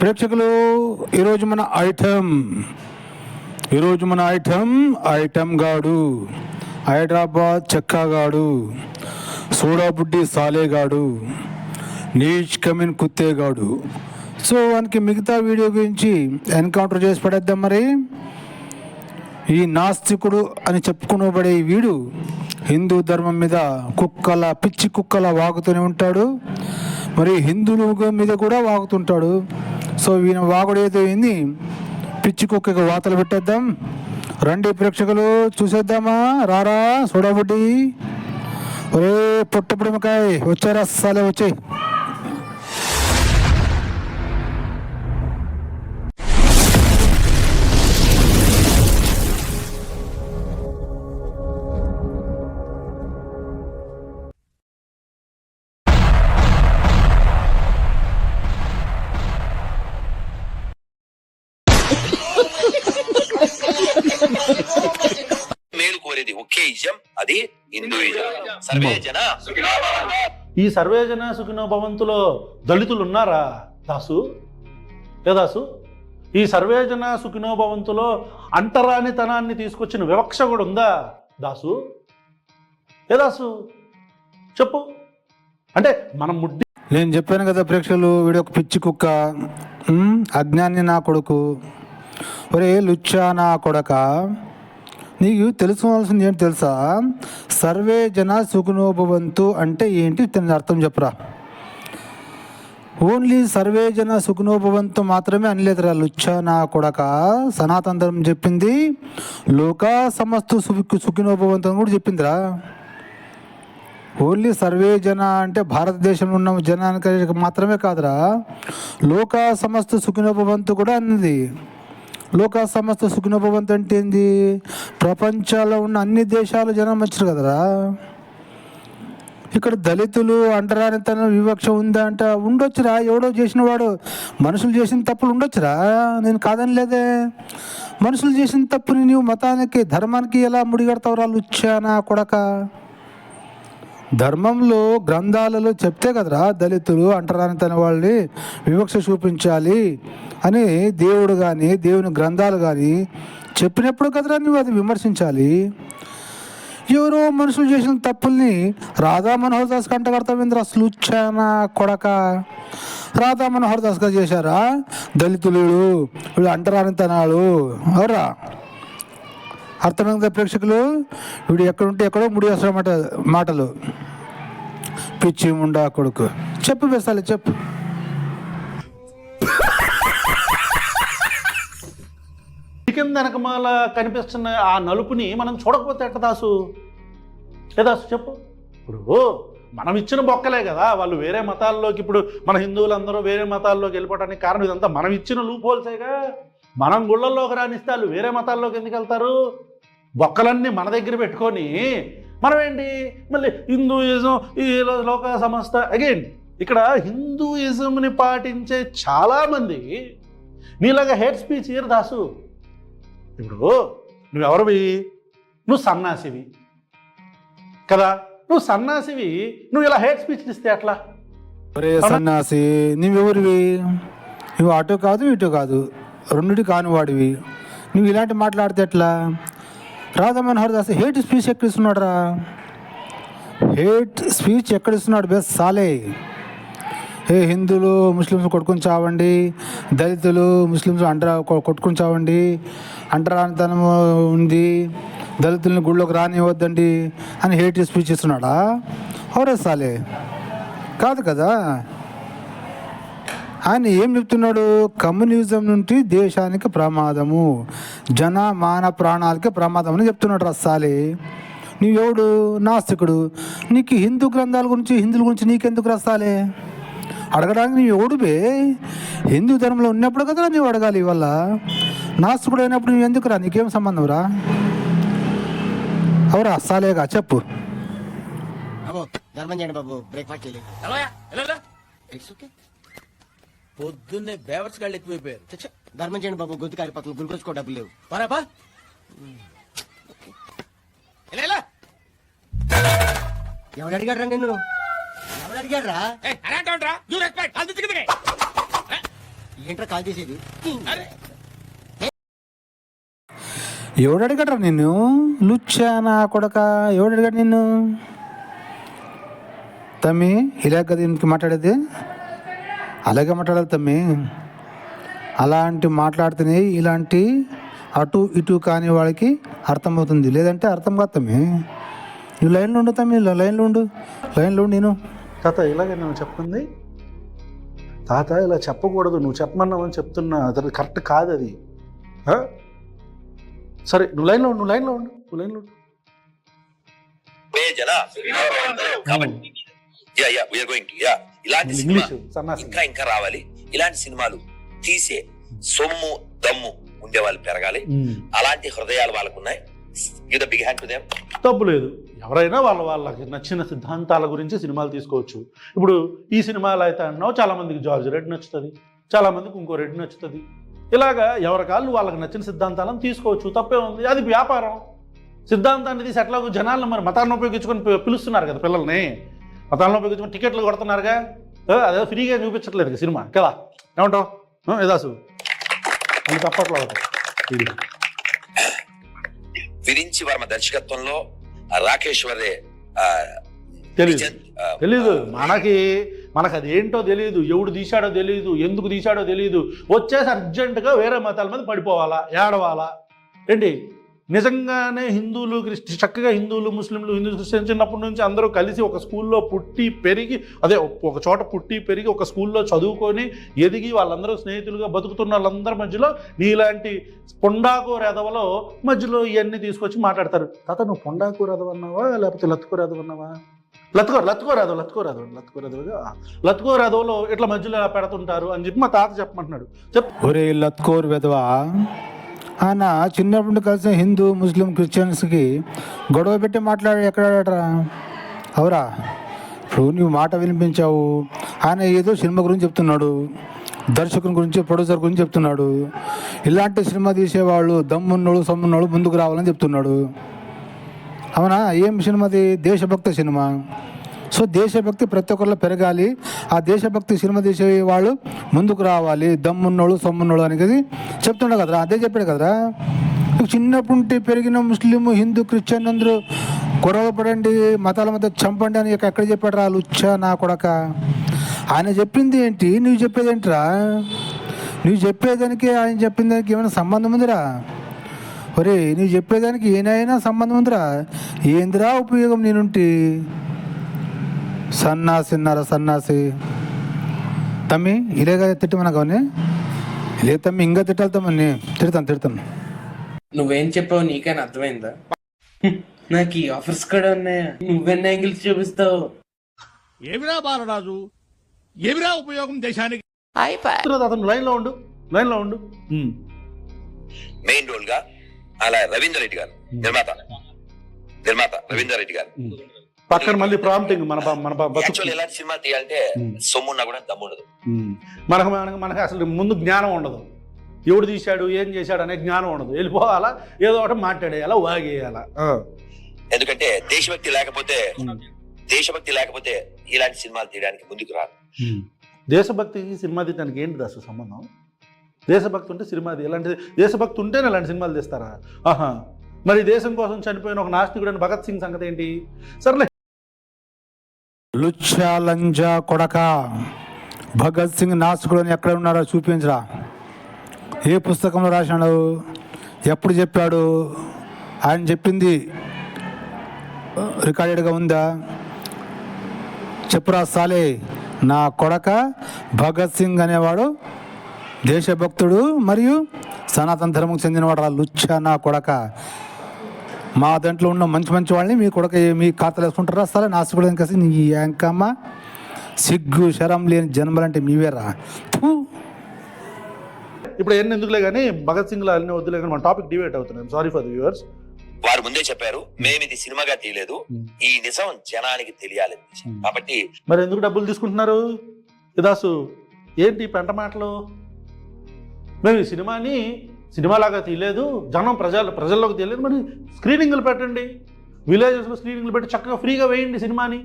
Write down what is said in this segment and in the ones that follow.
ప్రేక్షకులు ఈరోజు మన ఐటమ్ ఈరోజు మన ఐటమ్ ఐటమ్ గాడు హైదరాబాద్ చెక్కాగాడు సోడాబుడ్డి సాలేగాడు నీచ్ కమిన్ కుత్తేగాడు సో వానికి మిగతా వీడియో గురించి ఎన్కౌంటర్ చేసి పడేద్దాం మరి. ఈ నాస్తికుడు అని చెప్పుకునబడే ఈ వీడు హిందూ ధర్మం మీద కుక్కల పిచ్చి కుక్కల వాగుతూనే ఉంటాడు. మరి హిందువుల మీద కూడా వాగుతుంటాడు. సో ఈయన వాగుడు ఏదో ఏంది పిచ్చి కుక్కకి వాతలు పెట్టేద్దాం. రండి ప్రేక్షకులు చూసేద్దామా? రారా సోడాబుడ్డి ఒరే పుట్టపుడుమకాయ వచ్చారా సాలే వచ్చాయి. అది హిందూయిజం. సర్వే జన ఈ సర్వేజన సుఖినో భవంతులో దళితులు ఉన్నారా దాసు? ఏ దాసు? ఈ సర్వేజన సుఖినో భవంతులో అంటరానితనాన్ని తీసుకొచ్చిన వివక్ష కూడా ఉందా? దాసు? ఏ దాసు? చెప్పు. అంటే మనం ముడ్డి నేను చెప్పాను కదా ప్రేక్షకులు వీడు ఒక పిచ్చి కుక్క. అజ్ఞాని నా కొడుకు. ఒరే లుచ్చా నా కొడక? నీకు తెలుసుకోవాల్సింది ఏంటి తెలుసా? సర్వే జన సుఖనోభవంతు అంటే ఏంటి? దాని అర్థం చెప్పరా. ఓన్లీ సర్వే జన సుఖనోభవంతు మాత్రమే అనలేదురా లుచ్చ నా కొడక. సనాతన ధర్మం చెప్పింది. లోకా సమస్తు సుఖ సుఖినోభవంతు అని కూడా చెప్పిందిరా. ఓన్లీ సర్వే జన అంటే భారతదేశంలో ఉన్న జనానికి మాత్రమే కాదురా. లోక సమస్త సుఖినోభవంతు కూడా అన్నది. లోక సమస్త సుఖినోభవంతు అంటే ఏంది? ప్రపంచంలో ఉన్న అన్ని దేశాలు జనం వచ్చారు కదరా? ఇక్కడ దళితులు అంటరానితనం వివక్ష ఉందా అంట ఉండొచ్చురా. ఎవడో చేసిన వాడు మనుషులు చేసిన తప్పులు ఉండొచ్చురా? నేను కాదని లేదే. మనుషులు చేసిన తప్పుని నీవు మతానికి ధర్మానికి ఎలా ముడిగడతావురా లుచ్చానా కొడక? ధర్మంలో గ్రంథాలలో చెప్తే కదరా దళితులు అంటరానితన వాళ్ళని వివక్ష చూపించాలి. అని దేవుడు కానీ దేవుని గ్రంథాలు కానీ చెప్పినప్పుడు కదరా నువ్వు అది విమర్శించాలి? ఎవరో మనుషులు చేసిన తప్పుల్ని రాధా మనోహర్ దాస్ కంట కడతావేంద్ర కొడక? రాధా మనోహర్ దాస్ గారు చేశారా? దళితులు వీళ్ళు అంటరానితనాలు ఎవరా అర్థమైందా ప్రేక్షకులు? వీడు ఎక్కడుంటే ఎక్కడో ముడి మాట మాటలు. పిచ్చి ఉండా కొడుకు. చెప్పు వేస్తాలి చెప్పు. వెనకమాల కనిపిస్తున్న ఆ నలుపుని మనం చూడకపోతే ఎట్ట దాసు? ఏ దాసు చెప్పు. ఇప్పుడు మనం ఇచ్చిన బొక్కలే కదా వాళ్ళు వేరే మతాల్లోకి ఇప్పుడు మన హిందువులందరూ వేరే మతాల్లోకి వెళ్ళిపోవడానికి కారణం ఇదంతా. మనం ఇచ్చిన లూప్ హోల్సేగా మనం గుళ్ళల్లోకి రానిస్తే వాళ్ళు వేరే మతాల్లోకి ఎందుకు వెళ్తారు? బొక్కలన్నీ మన దగ్గర పెట్టుకొని మనం ఏంటి మళ్ళీ హిందూయిజం ఈ లోక సంస్థ అగైన్ ఇక్కడ హిందూయిజంని పాటించే చాలామంది నీలాగా హెడ్ స్పీచ్ ఇయర్ దాసు. ఇప్పుడు నువ్వెవరివి? నువ్వు సన్నాసివి. కదా? నువ్వు సన్నాసివి. నువ్వు ఇలా హేట్ స్పీచ్ ఇస్తే ఎట్లా? ఒరే సన్నాసి నువ్వెవరివి? నువ్వు అటు కాదు ఇటు కాదు. రెండుటి కాని వాడివి నువ్వు ఇలాంటి మాట్లాడితే ఎట్లా? రాధా మనోహర్ దాస్ హేట్ స్పీచ్ ఎక్కడ ఇస్తున్నాడు రా హేట్ స్పీచ్ ఎక్కడ ఇస్తున్నాడు బెస్ సాలే? ఏ హిందువులు ముస్లిమ్స్ కొట్టుకుని చావండి. దళితులు ముస్లిమ్స్ అంటరా కొ- కొట్టుకుని చావండి. అంటరానితనం ఉంది. దళితులను గుళ్ళోకి రానివ్వద్దండి అని హేట్ స్పీచ్ ఇస్తున్నాడా? అవురే సాలే. కాదు కదా. ఆయన ఏం చెప్తున్నాడు? కమ్యూనిజం నుండి దేశానికి ప్రమాదము జన మాన ప్రాణాలకి ప్రమాదం అని చెప్తున్నాడు రస్సాలి నీవెవడు? నాస్తికుడు. నీకు హిందూ గ్రంథాల గురించి హిందువుల గురించి నీకెందుకు రస్తాలే అడగడానికి నీవు ఎవడుబే హిందూ ధర్మంలో ఉన్నప్పుడు కదా నీవు అడగాలి ఇవల్ల నాస్తికుడు అయినప్పుడు నువ్వు ఎందుకురా? నీకేం సంబంధం రా? ఎవరా అస్సాలేగా చెప్పు. బాబు ధర్మం చేయండి బాబు బ్రేక్ఫాస్ట్ పొద్దున్నే బేవర్స్ గాళ్ళు ఎక్కువైపోయారు ధర్మం చేయండి బాబు గొంతు కారిపోతుంది గ్లూకోజ్ కూడా డబ్బులు లేవు. పరాపా ఎవడు అడిగాడు రా నిన్ను? ఎవడు అడిగాడు రా ఏంట్రా కాల్ చేసేది ఎవడు అడిగడరా నిన్ను లుచ్చానా కొడక? ఎవడు అడిగాడు నిన్ను? తమ్మి ఇలా కదా ఇంటికి మాట్లాడేది? అలాగే మాట్లాడాలి తమ్మి. అలాంటి మాట్లాడితేనే ఇలాంటి అటు ఇటు కాని వాళ్ళకి అర్థమవుతుంది. లేదంటే అర్థం కాదు తమ్మి. నువ్వు లైన్లో ఉండు తమ్మి ఇలా లైన్లో ఉండు. లైన్లో ఉండు నేను. తాత ఇలాగే నువ్వు చెప్తుంది. తాత ఇలా చెప్పకూడదు. నువ్వు చెప్పమన్నావని చెప్తున్నా. అది కరెక్ట్ కాదు అది. సరే నువ్వు లైన్లో నువ్వు లైన్లో ఉండు నువ్వు లైన్లో ఉండు. ఇలాంటి సినిమా ఇంకా ఇంకా రావాలి. ఇలాంటి సినిమాలు తీసే సొమ్ము దమ్ము ఉండే వాళ్ళు పెరగాలి. అలాంటి హృదయాలు వాళ్ళకున్నాయి give the big hand to them తప్పు లేదు. ఎవరైనా వాళ్ళ వాళ్ళకి నచ్చిన సిద్ధాంతాల గురించి సినిమాలు తీసుకోవచ్చు. ఇప్పుడు ఈ సినిమాలు అయితే అన్నావు చాలా మందికి జార్జ్ రెడ్ నచ్చుతుంది చాలా మందికి ఇంకో రెడ్ నచ్చుతుంది. ఇలాగా ఎవరికాళ్ళు వాళ్ళకి నచ్చిన సిద్ధాంతాలను తీసుకోవచ్చు తప్పే ఉంది. అది వ్యాపారం. సిద్ధాంతాన్ని తీసి ఎట్లాగో జనాలను మరి మతాలను ఉపయోగించుకొని పిలుస్తున్నారు కదా పిల్లల్ని. మతాలను ఉపయోగించుకొని టికెట్లు కొడుతున్నారుగా. అదే ఫ్రీగా చూపించట్లేదు సినిమా. కదా ఏమంటావు? ఏదాసు అది తప్పట్లో ఇది. విరించి వర్మ దర్శకత్వంలో రాకేశ్వరే ఆ, తెలీదు. మనకి మనకు అది ఏంటో తెలియదు ఎవడు తీశాడో తెలియదు ఎందుకు తీశాడో తెలియదు వచ్చేసి అర్జెంటుగా వేరే మతాల మీద పడిపోవాలా ఏడవాలా? ఏంటి? నిజంగానే హిందువులు క్రిస్టి చక్కగా హిందువులు ముస్లింలు హిందూ క్రిస్టియన్ చిన్నప్పటి నుంచి అందరూ కలిసి ఒక స్కూల్లో పుట్టి పెరిగి అదే ఒక చోట పుట్టి పెరిగి ఒక స్కూల్లో చదువుకొని ఎదిగి వాళ్ళందరూ స్నేహితులుగా బతుకుతున్న వాళ్ళందరి మధ్యలో నీలాంటి పొండాకూర ఎదవలో మధ్యలో ఇవన్నీ తీసుకొచ్చి మాట్లాడతారు. తాత నువ్వు పొండాకూర ఎదవ అన్నావా లేకపోతే లత్తుకూర ఎదవ లత్కో లత్తుకో లత్కో లత్తుకోరాదు లత్కో లత్తుకోరాదులో ఇట్లా మధ్యలో పెడుతుంటారు అని చెప్పి మా తాత చెప్పమంటున్నాడు. చెప్ ఒరే లత్కోర్ వెధవా ఆయన చిన్నప్పటి నుండి కలిసిన హిందూ ముస్లిం క్రిస్టియన్స్కి గొడవ పెట్టి మాట్లాడి ఎక్కడాడరా అవురా ఇప్పుడు నువ్వు మాట వినిపించావు. ఆయన ఏదో సినిమా గురించి చెప్తున్నాడు. దర్శకుని గురించి ప్రొడ్యూసర్ గురించి చెప్తున్నాడు. ఇలాంటి సినిమా తీసేవాళ్ళు దమ్మున్నోడు సమ్మున్నోడు ముందుకు రావాలని చెప్తున్నాడు. అవునా? ఏం సినిమాది దేశభక్తి సినిమా. సో దేశభక్తి ప్రతి ఒక్కరిలో పెరగాలి. ఆ దేశభక్తి సినిమా తీసే వాళ్ళు ముందుకు రావాలి. దమ్మున్నోడు సొమ్మున్నోళ్ళు అనేది చెప్తుండే కదరా? అదే చెప్పాడు కదరా? ఇప్పుడు చిన్నప్పటి నుండి పెరిగిన ముస్లిం హిందూ క్రిస్టియన్ అందరూ గొడవ పడండి మతాల మధ్య చంపండి అని ఎక్కడ చెప్పాడు రా లుచ్చా నా కొడక? ఆయన చెప్పింది ఏంటి? నువ్వు చెప్పేది ఏంట్రా? నువ్వు చెప్పేదానికి ఆయన చెప్పిన దానికి ఏమైనా సంబంధం ఉందిరా? ఒరే నువ్వు చెప్పేదానికి ఏనైనా సంబంధం ఉందిరా? ఏందిరా ఉపయోగం నేనుంటి? సన్నాసి అన్నారా సన్నాసి? తమ్మి ఇలాగా తిట్టమన్నా కానీ లే తమ్మి ఇంకా తిట్టాలి తమ్మని తిడతాను తిడతాను. నువ్వేం చెప్పావు నీకైనా అర్థమైందా? నాకు ఈ ఆఫర్స్ కూడా ఉన్నాయా? నువ్వెన్ని యాంగిల్స్ చూపిస్తావు? ఏమిరా బాలరాజు? ఏమిరా ఉపయోగం దేశానికి? చెప్తున్నది అతను లైన్లో ఉండు లైన్లో ఉండు. ఉమ్. మెయిన్ రోల్గా అలా రవీందర్ రెడ్డి గారు నిర్మాత. నిర్మాత రవీందర్ రెడ్డి గారు. పక్కన మళ్ళీ ప్రాంప్టింగ్ మన మన యాక్చువల్ ఎలాంటి సినిమా తీయాలంటే. సొమ్మున్నా కూడా దమ్ము ఉండదు. మనకు మనకు మనకు అసలు ముందు జ్ఞానం ఉండదు. ఎవడు తీశాడు ఏం చేశాడు అనే జ్ఞానం ఉండదు. వెళ్ళిపోవాలా ఏదో ఒకటి మాట్లాడేయాలా వాగేయాలా. ఎందుకంటే దేశభక్తి లేకపోతే దేశభక్తి లేకపోతే ఇలాంటి సినిమాలు తీయడానికి ముందుకు రాదు. దేశభక్తికి సినిమా తీయడానికి ఏంటిది అసలు సంబంధం? దేశభక్తి ఉంటే సినిమా ఇలాంటి దేశభక్తి ఉంటేనే ఇలాంటి సినిమాలు తీస్తారా? ఆహా. మరి దేశం కోసం చనిపోయిన ఒక నాస్తికుడైన భగత్ సింగ్ సంగతి ఏంటి? సర్లే. లుచ్చా లంజా కొడక. భగత్ సింగ్ నాస్కుడు అని ఎక్కడ ఉన్నారో చూపించరా. ఏ పుస్తకంలో రాసినాడు ఎప్పుడు చెప్పాడు? ఆయన చెప్పింది రికార్డెడ్గా ఉందా? చెప్పురా సాలే. నా కొడక భగత్ సింగ్ అనేవాడు దేశభక్తుడు మరియు సనాతన ధర్మకు చెందినవాడు రా లుచ్చ నా కొడక. మా దాంట్లో ఉన్న మంచి మంచి వాళ్ళని మీ కొడక మీ ఖాతాలు వేసుకుంటారా? సరే నాస్తికుడు కలిసి నీ యాంకమ్మ సిగ్గు శరం లేని జన్మలంటే మీవేరా. ఇప్పుడు ఎన్ని ఎందుకులే కానీ భగత్ సింగ్ లా అన్ని వద్దులే కానీ మన టాపిక్ డివేట్ అవుతున్నాం సారీ ఫర్ ది వ్యూవర్స్ వారు ముందే చెప్పారు మేము ఇది సినిమాగా తీయలేదు ఈ నిజం జనానికి తెలియాలి కాబట్టి మరి ఎందుకు డబ్బులు తీసుకుంటున్నారు? ఇదాసు ఏంటి పెంట మాటలు? మేము ఈ సినిమాని సినిమాలాగా తీయలేదు జనం ప్రజలు ప్రజల్లోకి తీయలేదు. మరి స్క్రీనింగ్లు పెట్టండి. విలేజెస్లో స్క్రీనింగ్లు పెట్టి చక్కగా ఫ్రీగా వేయండి సినిమాని.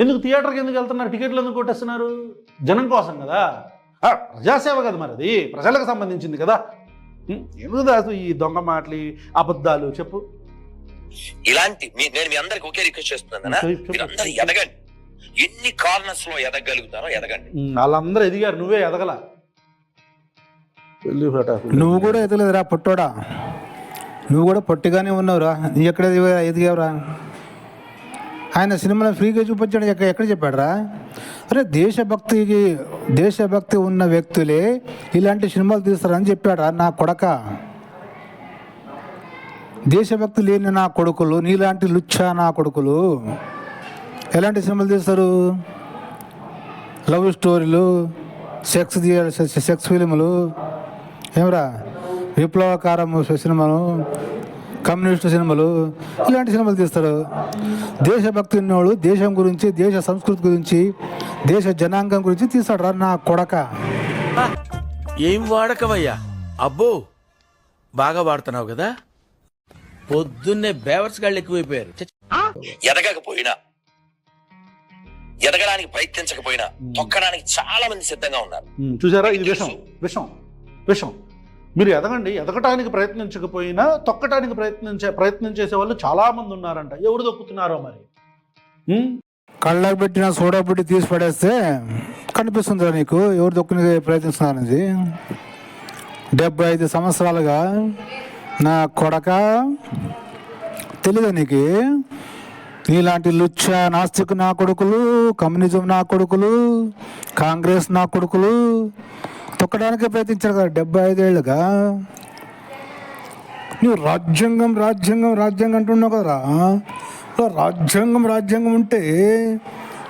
ఎందుకు థియేటర్కి ఎందుకు వెళ్తున్నారు? టికెట్లు ఎందుకు కొట్టేస్తున్నారు? జనం కోసం కదా. ప్రజాసేవ కదా మరి అది. ప్రజలకు సంబంధించింది కదా. ఎందుకు దాసు ఈ దొంగ మాటలు అబద్ధాలు చెప్పు. ఇలాంటి నేను మీ అందరికి ఒకే రిక్వెస్ట్ చేస్తున్నాను ఎదగండి. ఎన్ని కార్నర్స్లో ఎదగలుగుతారో ఎదగండి. వాళ్ళందరూ ఎదిగారు నువ్వే ఎదగల. నువ్వు కూడా ఎదగలేదురా పొట్టోడా. నువ్వు కూడా పొట్టిగానే ఉన్నావురా. నీ ఎక్కడ ఎదిగావురా? ఆయన సినిమాలో ఫ్రీగా చూపించాడు ఎక్కడ ఎక్కడ చెప్పాడరా? అరే దేశభక్తికి దేశభక్తి ఉన్న వ్యక్తులే ఇలాంటి సినిమాలు తీస్తారని చెప్పాడా నా కొడక. దేశభక్తి లేని నా కొడుకులు నీలాంటి లుచ్చా నా కొడుకులు. ఎలాంటి సినిమాలు తీస్తారు? లవ్ స్టోరీలు సెక్స్ సెక్స్ ఫిలిములు. ఏమరా? విప్లవకారం సినిమాలు కమ్యూనిస్ట్ సినిమాలు ఇలాంటి సినిమాలు తీస్తారు. దేశభక్తి ఉన్నవాడు దేశం గురించి దేశ సంస్కృతి గురించి దేశ జనాంగం గురించి తీస్తాడు రా నా కొడక. ఏం వాడకవయ్యా అబ్బో బాగా వాడుతున్నావు కదా? పొద్దున్నే బేవర్స్ గాళ్ళు ఎక్కువైపోయారు. ఎదగకపోయినా ఎదగడానికి ప్రయత్నించకపోయినా తొక్కడానికి చాలా మంది సిద్ధంగా ఉన్నారు. చూసారా? ఇది విషం విషం విషం. మీరు ఎదగండి. ఎదగటానికి ప్రయత్నించకపోయినా తొక్కటానికి ప్రయత్నించే ప్రయత్నం చేసే వాళ్ళు చాలా మంది ఉన్నారంట. ఎవరు దొక్కుతున్నారో మరి? కళ్ళకు పెట్టిన సోడా పెట్టి తీసి పడేస్తే కనిపిస్తుందా నీకు? ఎవరు దొక్కుని ప్రయత్నిస్తున్నారనేది? డెబ్బై ఐదు సంవత్సరాలుగా నా కొడక తెలీదా నీకు? నీలాంటి లుచ్చ నాస్తిక్ నా కొడుకులు కమ్యూనిజం నా కొడుకులు కాంగ్రెస్ నా కొడుకులు తొక్కడానికే ప్రయత్నించారు కదా డెబ్బై ఐదేళ్ళుగా నువ్వు రాజ్యాంగం రాజ్యాంగం రాజ్యాంగం అంటున్నావు కదరా? రాజ్యాంగం రాజ్యాంగం ఉంటే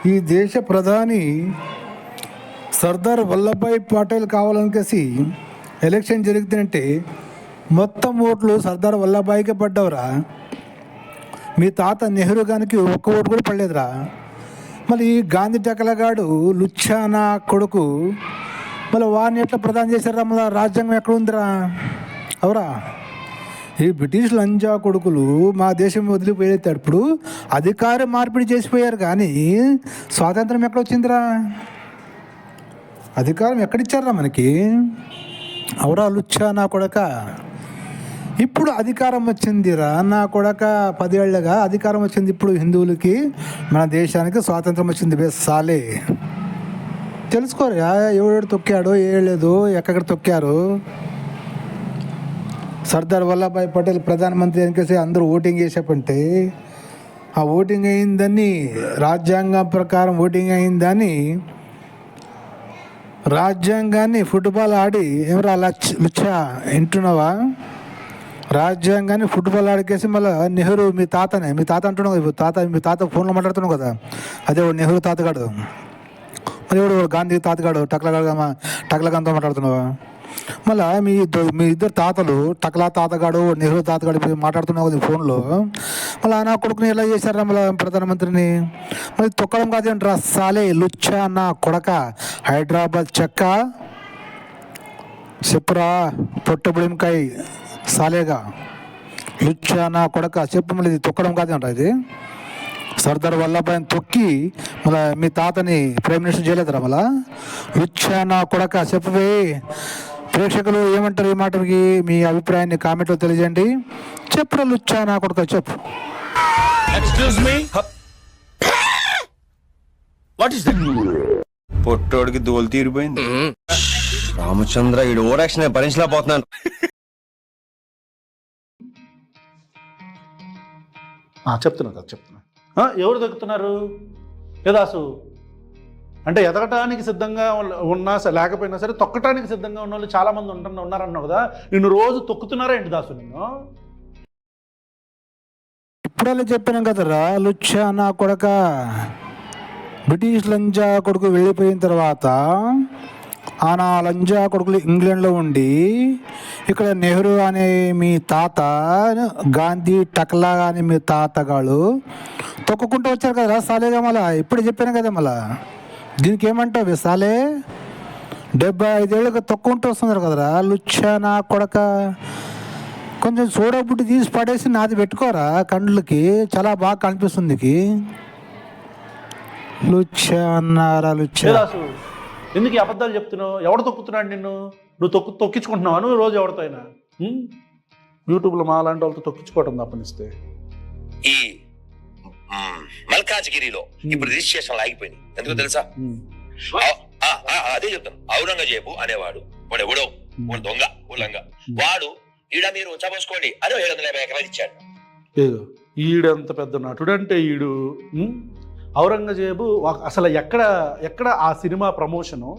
ఈ దేశ ప్రధాని సర్దార్ వల్లభాయ్ పటేల్ కావాలనికేసి ఎలక్షన్ జరిగితేనంటే మొత్తం ఓట్లు సర్దార్ వల్లభాయ్కే పడ్డావురా. మీ తాత నెహ్రూ గానికి ఒక్క ఓటు కూడా పడలేదురా. మళ్ళీ ఈ గాంధీ టెకలగాడు లుచ్చానా కొడుకు మళ్ళీ వారిని ఎట్లా ప్రధానం చేశారా మళ్ళీ రాజ్యాంగం ఎక్కడ ఉందిరా అవరా. ఈ బ్రిటిష్ లంజా కొడుకులు మా దేశం వదిలిపోయేటప్పుడు అధికార మార్పిడి చేసిపోయారు కానీ స్వాతంత్రం ఎక్కడ వచ్చిందిరా అధికారం ఎక్కడిచ్చారా మనకి? అవరా లుచ్చా నా కొడక. ఇప్పుడు అధికారం వచ్చిందిరా నా కొడక. పదేళ్ళుగా అధికారం వచ్చింది ఇప్పుడు హిందువులకి మన దేశానికి స్వాతంత్రం వచ్చింది బే సాలే. తెలుసుకోరా. ఎవడెవడు తొక్కాడో ఏ లేదు ఎక్కడ తొక్కారు. సర్దార్ వల్లభాయ్ పటేల్ ప్రధానమంత్రి ఎన్నికేసి అందరూ ఓటింగ్ చేసేపంటే ఆ ఓటింగ్ అయిందని రాజ్యాంగం ప్రకారం ఓటింగ్ అయిందని రాజ్యాంగాన్ని ఫుట్బాల్ ఆడి ఎవరా లచ్చ లుచ్చా వింటున్నావా? రాజ్యాంగాన్ని ఫుట్బాల్ ఆడికేసి మళ్ళీ నెహ్రూ మీ తాతనే మీ తాత అంటున్నావు కదా తాత మీ తాత ఫోన్లో మాట్లాడుతున్నావు కదా అదే నెహ్రూ తాతగాడు. మరి ఎవడు గాంధీ తాతగాడు టక్లగాడు టక్లగాంతో మాట్లాడుతున్నావా? మళ్ళా మీ ఇద్దరు మీ ఇద్దరు తాతలు టక్లా తాతగాడు నెహ్రూ తాతగాడు మాట్లాడుతున్నావు కదా ఫోన్లో మళ్ళీ నా కొడుకుని ఎలా చేశారా మళ్ళీ ప్రధానమంత్రిని? మరి తొక్కడం కాదేంట్రా సాలే లుచ్చా నా కొడక హైదరాబాద్ చెక్క. చెప్పురా పొట్టబుడింకాయ సాలేగా. లుచ్చా నా కొడక చెప్పు మళ్ళీ ఇది తొక్కడం కాదేంట్రా ఇది? సర్దార్ వల్లభాయ్ తొక్కి మళ్ళీ మీ తాతని ప్రైమ్ మినిస్టర్ చేయలేదురా మళ్ళా? లుచ్చా నా కొడక చెప్పవే ప్రేక్షకులు ఏమంటారు ఈ మాటకి మీ అభిప్రాయాన్ని కామెంట్లో తెలియజేయండి. చెప్పురా లుచ్చా నా కొడక చెప్పు. Excuse me what is that పొట్టోడికి దోలు తీరిపోయింది. రామచంద్ర ఈ ఓరాక్షన్ భరించలేకపోతున్నాను. ఆ, చెప్తున్నా కదా చెప్తున్నా. ఎవరు దొక్కుతున్నారు? యదాసు అంటే ఎదగటానికి సిద్ధంగా ఉన్నా సరే లేకపోయినా సరే తొక్కటానికి సిద్ధంగా ఉన్న వాళ్ళు చాలామంది ఉంటున్న ఉన్నారన్నావు కదా నిన్ను రోజు తొక్కుతున్నారా ఏంటి దాసు నిన్ను? ఇప్పుడల్లా చెప్పాను కదరా లుచ్చా నా కొడక బ్రిటిష్ లంజా కొడుకు వెళ్ళిపోయిన తర్వాత ఆ నా లంజా కొడుకులు ఇంగ్లాండ్లో ఉండి ఇక్కడ నెహ్రూ అనే మీ తాత గాంధీ టక్లా అనే మీ తాతగాళ్ళు తొక్కుకుంటూ వచ్చారు కదా సాలేగా మళ్ళా. ఇప్పుడు చెప్పాను కదా మళ్ళా. దీనికి ఏమంటావు సాలే? డెబ్బై ఐదేళ్ళకి తొక్కుంటూ వస్తున్నారు కదరా లుచ్చా నా కొడక. కొంచెం చూడబుట్టి తీసి పడేసి నాది పెట్టుకోరా కండ్లకి. చాలా బాగా కనిపిస్తుంది లుచ్చా లుచ్చ అన్నారా లుచ్చా? ఎందుకు ఈ అబద్ధాలు చెప్తున్నావు? ఎవడు తొక్కుతున్నాడు నిన్ను? నువ్వు తొక్కు తొక్కించుకుంటున్నావా నువ్వు రోజు ఎవరితో అయినా? యూట్యూబ్లో మా లాంటి వాళ్ళతో తొక్కించుకోవటం తప్పనిస్తే. ఈ మల్కాజ్గిరిలో ఇప్పుడు రిజిస్ట్రేషన్ ఆగిపోయింది ఎందుకో తెలుసా? అదే చెప్తాను ఔరంగజేబు అనేవాడు. వాడు ఎవడో? వాడు దొంగ ఊలంగా వాడు ఈడ మీరు చపోసుకోండి అని ఏడు వందల యాభై ఎకరాలు ఇచ్చాడు. ఈడంత పెద్ద నటుడు అంటే ఈడు? ఔరంగజేబు అసలు ఎక్కడ ఎక్కడ ఆ సినిమా ప్రమోషను?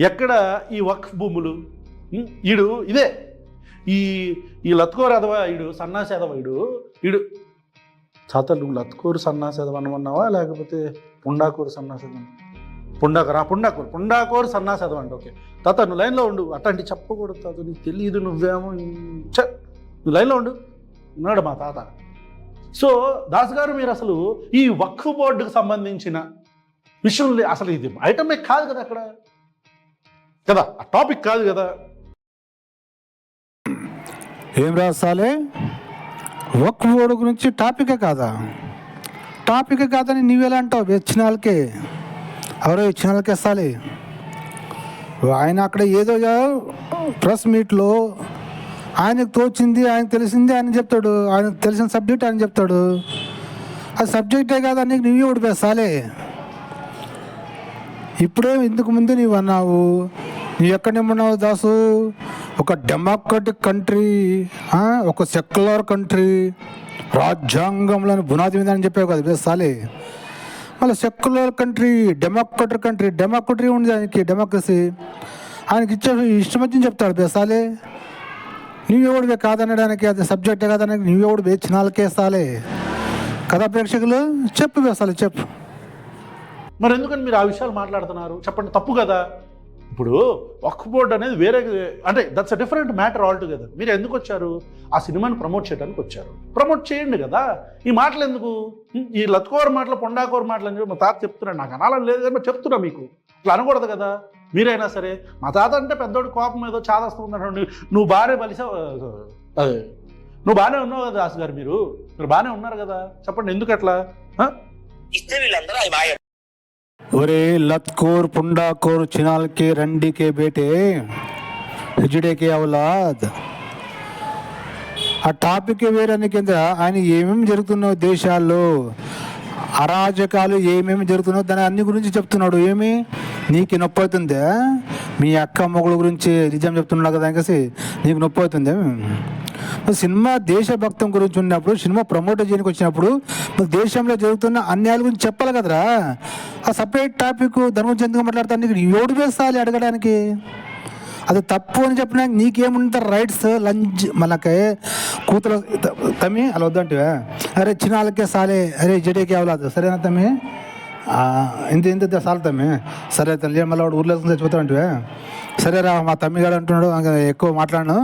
ఎక్కడ ఈ వక్ఫ్ భూములు? ఈడు ఇదే. ఈ ఈ లత్కోర్ అదవా ఈడు సన్నాసి అదవా ఈడు ఈడు తాత నువ్వు లత్కోరు సన్నాసి అదవ అనమన్నావా? లేకపోతే పుండాకూరు సన్నాసి అదవ పుండాకరా పుండాకూరు. పుండాకూరు సన్నాసి అదవ ఓకే. తాత నువ్వు లైన్లో ఉండు. అట్లాంటి చెప్పకూడదు తాత. నీకు తెలియదు నువ్వేమో. చ నువ్వు లైన్లో ఉండు. ఉన్నాడు మా తాత. సో దాస్ గారు మీరు అసలు ఈ వక్ఫ్ బోర్డుకు సంబంధించిన విషయం అసలు ఇది ఐటమే కాదు కదా అక్కడ? కదా ఆ టాపిక్ కాదు కదా? ఏం రాసాలే ఒక్క బోర్డ్ గురించి టాపికే కాదా? టాపికే కాదని నువ్వెలా అంటావు? ఇచ్చిన వాళ్ళకే ఎవరో ఇచ్చిన వాళ్ళకి ఇస్తాలి ఆయన అక్కడ ఏదో ప్రెస్ మీట్లో ఆయనకు తోచింది ఆయనకు తెలిసింది ఆయన చెప్తాడు. ఆయనకు తెలిసిన సబ్జెక్ట్ ఆయన చెప్తాడు. ఆ సబ్జెక్టే కాదు నీకు నువ్వే ఓడిపేస్తాలే. ఇప్పుడే ఇందుకు ముందు నీవు అన్నావు? నీ ఎక్కడేమన్నావు దాసు? ఒక డెమోక్రటిక్ కంట్రీ ఒక సెక్యులర్ కంట్రీ రాజ్యాంగంలోని బునాది మీద అని చెప్పావు కదా బేసాలే మళ్ళీ సెక్యులర్ కంట్రీ డెమోక్రటిక్ కంట్రీ డెమోక్రటరీ ఉంది ఆయనకి డెమోక్రసీ ఆయనకి ఇచ్చే ఇష్టం వచ్చింది చెప్తాడు బేసాలే నీవెవడివే కాదనడానికి అది సబ్జెక్టే కాదనడానికి నీవెవడు వేచి నాలుకేస్తాలే కథా ప్రేక్షకులు? చెప్పు వేస్తాలి చెప్పు. మరి ఎందుకని మీరు ఆ విషయాలు మాట్లాడుతున్నారు? చెప్పండి తప్పు కదా? ఇప్పుడు వక్ బోర్డ్ అనేది వేరే అంటే that's a different matter altogether మీరు ఎందుకు వచ్చారు? ఆ సినిమాని ప్రమోట్ చేయడానికి వచ్చారు. ప్రమోట్ చేయండి కదా? ఈ మాటలు ఎందుకు? ఈ లత్కోర మాటలు పొండాకోర మాటలు అని చెప్పి మా తాత చెప్తున్నాడు నాకు అనాలని లేదు కానీ చెప్తున్నా మీకు. ఇట్లా అనకూడదు కదా? మీరైనా సరే మా తాత అంటే పెద్దోడు కోపం ఏదో చాదస్తుందంటే నువ్వు బాగానే బలిసా అదే. నువ్వు బాగానే ఉన్నావు కదా దాసు గారు మీరు. మీరు బాగానే ఉన్నారు కదా. చెప్పండి ఎందుకు అట్లా ఒరే లత్కోర్ పుండాకోర్ చినాల్కే రండికే బేటే. హిజుడేకే అవలాద్ ఆ టాపిక్ వేరని కింద ఆయన ఏమేమి జరుగుతున్నావు దేశాల్లో? అరాజకాలు ఏమేమి జరుగుతున్నావు? దాని అన్ని గురించి చెప్తున్నాడు. ఏమి? నీకు నొప్పి అవుతుంది? మీ అక్క మొగుడు గురించి నిజం చెప్తున్నాడు కదా అనేసి నీకు నొప్పి అవుతుంది? సినిమా దేశభక్తం గురించి ఉన్నప్పుడు సినిమా ప్రమోట్ చేయడానికి వచ్చినప్పుడు దేశంలో జరుగుతున్న అన్యాయాల గురించి చెప్పాలి కదరా? ఆ సపరేట్ టాపిక్ దాని గురించి ఎందుకు మాట్లాడతాను నీకు ఎవడు వేస్తాలి అడగడానికి? అది తప్పు అని చెప్పినా నీకేముంటారు రైట్స్ లంచ్ మనకి కూతురు తమ్మి అలా వద్దంటే అరే చిన్నాళ్ళకే సాలే. అరే జడేకి అవలాదు సరేనా తమ్మి? ఇంత ఇంత సాల్ తమ్మి సరే తల్లి మళ్ళీ వాడు ఊర్లో చచ్చిపోతాడు సరే రా మా తమ్మి గారు అంటున్నాడు ఇంకా ఎక్కువ మాట్లాడను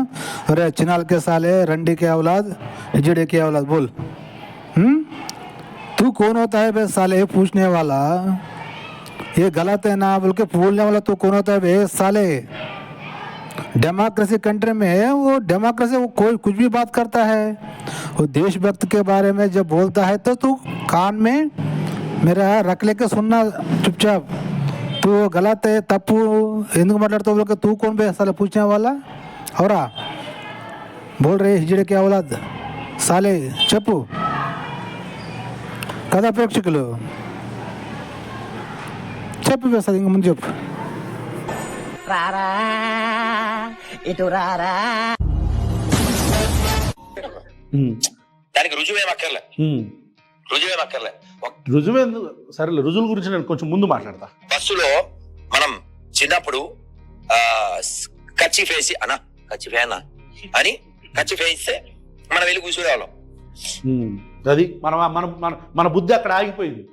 అరే చిన్నాళ్ళకే సాలే రండికే అవలాద్ జడేకి అవలాద్ బోల్ हम्म? तू कौन होता है बे साले पूछने वाला ये गलत है ना बोल के बोलने वाला तू कौन होता है बे साले डेमोक्रेसी कंट्री में वो डेमोक्रेसी वो कोई कुछ भी बात करता है वो देशभक्त के बारे में जब बोलता है तो तू कान में मेरा रख लेके सुनना चुपचाप तू गलत है तप्पू ఎందుకు మాట్లాడుతావు बोल के तू कौन बे साले पूछने वाला और बोल रहे हिजड़े के औलाद साले చెప్పు కథా ప్రేక్షకులు చెప్పు వేస్తుంది ఇంక ముందు చెప్పు రారా ఇటు రారా ఉమ్, దానికి రుజువేం అక్కర్లే ఉమ్. రుజువేం సరేలే రుజువుల గురించి నేను కొంచెం ముందు మాట్లాడతా. బస్సులో మనం చిన్నప్పుడు కచ్చి ఫేసి అన్నా కచ్చి ఫేనా అని కచ్చి ఫేస్తే మనం వెళ్ళి కూర్చునేవాళ్ళం. అది మన మన మన మన బుద్ధి అక్కడ ఆగిపోయింది.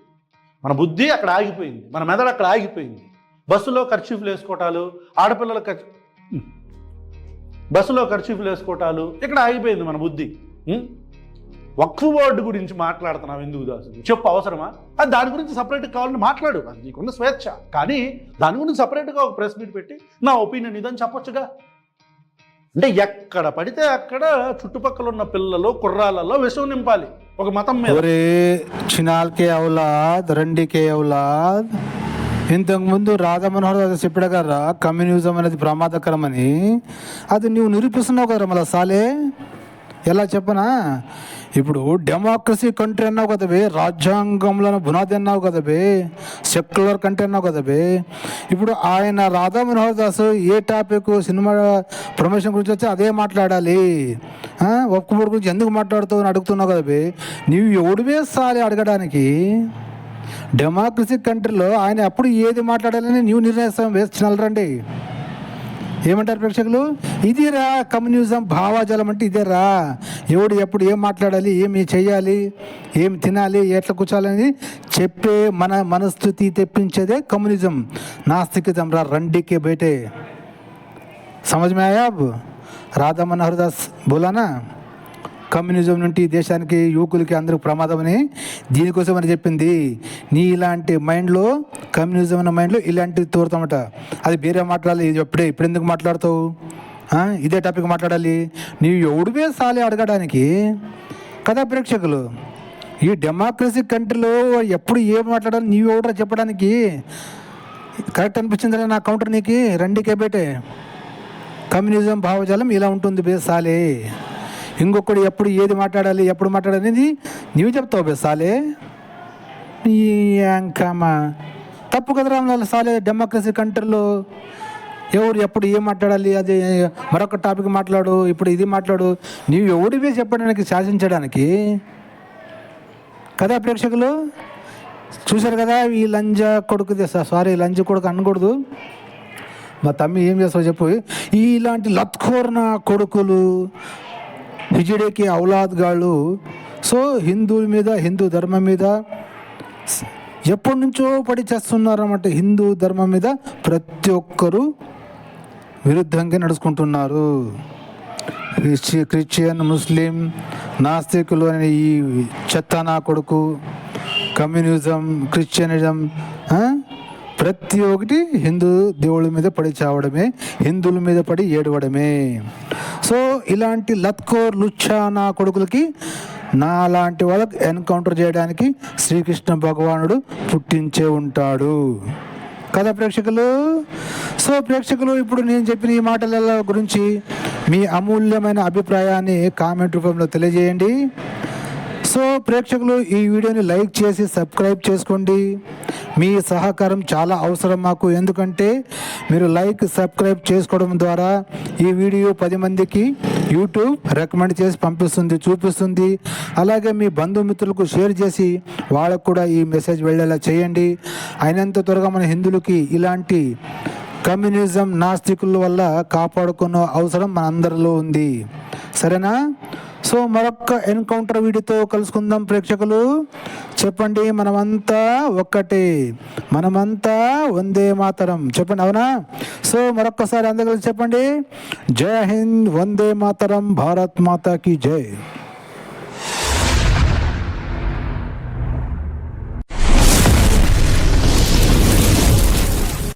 మన బుద్ధి అక్కడ ఆగిపోయింది. మన మెదడు అక్కడ ఆగిపోయింది. బస్సులో ఖర్చీఫ్లు వేసుకోవటాలు ఆడపిల్లల ఖర్చు. బస్సులో ఖర్చీఫ్లు వేసుకోవటాలు ఇక్కడ ఆగిపోయింది మన బుద్ధి. ఉమ్. వర్డ్ గురించి మాట్లాడుతున్నావు ఎందుకు దాసు చెప్పు అవసరమా? అది దాని గురించి సపరేట్గా కావాలని మాట్లాడు. అది నీకున్న స్వేచ్ఛ. కానీ దాని గురించి సపరేట్గా ఒక ప్రెస్ మీట్ పెట్టి నా ఒపీనియన్ ఇదని చెప్పొచ్చుగా. అంటే ఎక్కడ పడితే అక్కడ చుట్టుపక్కల ఉన్న పిల్లలు కుర్రాలలో విషం నింపాలి. ఒక మతం మీద. ఒరే చినాల్కే ఔలాద్ రండికే ఔలాద్. ఇంతకుముందు రాధా మనోహర్ దాస్ చెప్పాడు కదా కమ్యూనిజం అనేది ప్రమాదకరమని. అది నువ్వు నిరూపిస్తున్నావు కదా మళ్ళీ సాలే? ఎలా చెప్పనా? ఇప్పుడు డెమోక్రసీ కంట్రీ అన్నావు కదా బే రాజ్యాంగంలో బునాది అన్నావు కదా బే సెక్యులర్ కంట్రీ అన్నావు కదా బే. ఇప్పుడు ఆయన రాధా మనోహర్ దాస్ ఏ టాపిక్ సినిమా ప్రమోషన్ గురించి వచ్చి అదే మాట్లాడాలి? ఆ, గురించి ఎందుకు మాట్లాడుతావు అని అడుగుతున్నావు కదా బే? నీవు ఎవడివే సాలి అడగడానికి? డెమోక్రసీ కంట్రీలో ఆయన అప్పుడు ఏది మాట్లాడాలని నీవు నిర్ణయిస్తాం వేస్తున్నారండి ఏమంటారు ప్రేక్షకులు? ఇదిరా కమ్యూనిజం భావాజలం అంటే ఇదేరా. ఎవడు ఎప్పుడు ఏం మాట్లాడాలి ఏమి చేయాలి ఏం తినాలి ఎట్లా కూర్చోాలని చెప్పే మన మనస్థితి తెప్పించేదే కమ్యూనిజం. నాస్తికజం రా రెండికే బయటే. సమజమే మే ఆయా బోలానా? కమ్యూనిజం నుండి ఈ దేశానికి యువకులకి అందరికి ప్రమాదం అని దీనికోసం అని చెప్పింది. నీ ఇలాంటి మైండ్లో కమ్యూనిజం అన్న మైండ్లో ఇలాంటివి తోరుతామట. అది వేరే మాట్లాడాలి. ఇది ఎప్పుడే ఇప్పుడు ఎందుకు మాట్లాడతావు? ఇదే టాపిక్ మాట్లాడాలి. నీవు ఎవడివే సాలి అడగడానికి? కదా ప్రేక్షకులు. ఈ డెమోక్రసీ కంట్రీలో ఎప్పుడు ఏం మాట్లాడాలి? నీవు ఎవడరా చెప్పడానికి? కరెక్ట్ అనిపించిందా నా కౌంటర్ నీకు? రండి కేబేటే కమ్యూనిజం భావజాలం ఇలా ఉంటుంది బేసాలే ఇంకొకడు ఎప్పుడు ఏది మాట్లాడాలి ఎప్పుడు మాట్లాడాలి అనేది నీవు చెప్తావు బేసాలే ఈ యాంకమ్మ. తప్పు కదా రామలాల్ సాలే డెమోక్రసీ కంట్రీలో ఎవరు ఎప్పుడు ఏం మాట్లాడాలి అది మరొక టాపిక్ మాట్లాడు ఇప్పుడు ఇది మాట్లాడు. నీవు ఎవడివే చెప్పడానికి శాసించడానికి? కదా ప్రేక్షకులు? చూశారు కదా ఈ లంజ కొడుకుది సారీ లంజ కొడుకు అనకూడదు. మా తమ్మి ఏం చేస్తావు చెప్పు. ఇలాంటి లత్కోర్న కొడుకులు హిజడేకి ఔలాద్గాళ్ళు. సో హిందువుల మీద హిందూ ధర్మం మీద ఎప్పటి నుంచో పడి చేస్తున్నారన్నమాట హిందూ ధర్మం మీద ప్రతి ఒక్కరూ విరుద్ధంగా నడుచుకుంటున్నారు. క్రిస్టియన్ ముస్లిం నాస్తికులు అనే ఈ చెత్త నా కొడుకు కమ్యూనిజం క్రిస్టియనిజం ప్రతి ఒక్కటి హిందూ దేవుళ్ళ మీద పడి చావడమే హిందువుల మీద పడి ఏడవడమే. సో ఇలాంటి లత్కోర్ లుచ్చా నా కొడుకులకి నా లాంటి వాళ్ళకి ఎన్కౌంటర్ చేయడానికి శ్రీకృష్ణ భగవానుడు పుట్టించే ఉంటాడు. కదా ప్రేక్షకులు? సో ప్రేక్షకులు ఇప్పుడు నేను చెప్పిన ఈ మాటల గురించి మీ అమూల్యమైన అభిప్రాయాన్ని కామెంట్ రూపంలో తెలియజేయండి. సో ప్రేక్షకులు ఈ వీడియోని లైక్ చేసి సబ్స్క్రైబ్ చేసుకోండి. మీ సహకారం చాలా అవసరం మాకు. ఎందుకంటే మీరు లైక్ సబ్స్క్రైబ్ చేసుకోవడం ద్వారా ఈ వీడియో పది మందికి యూట్యూబ్ రికమెండ్ చేసి పంపిస్తుంది చూపిస్తుంది. అలాగే మీ బంధుమిత్రులకు షేర్ చేసి వాళ్ళకు కూడా ఈ మెసేజ్ వెళ్ళేలా చేయండి. అయినంత త్వరగా మన హిందువులకి ఇలాంటి కమ్యూనిజం నాస్తికుల వల్ల కాపాడుకున్న అవసరం మన అందరిలో ఉంది. సరేనా? సో మరొక ఎన్కౌంటర్ వీడియోతో కలుసుకుందాం ప్రేక్షకులు. చెప్పండి మనమంతా ఒక్కటే. మనమంతా వందే మాతరం. చెప్పండి అవునా? సో మరొక్కసారి అందరికీ చెప్పండి. జై హింద్ వందే మాతరం భారత్ మాతాకి జై.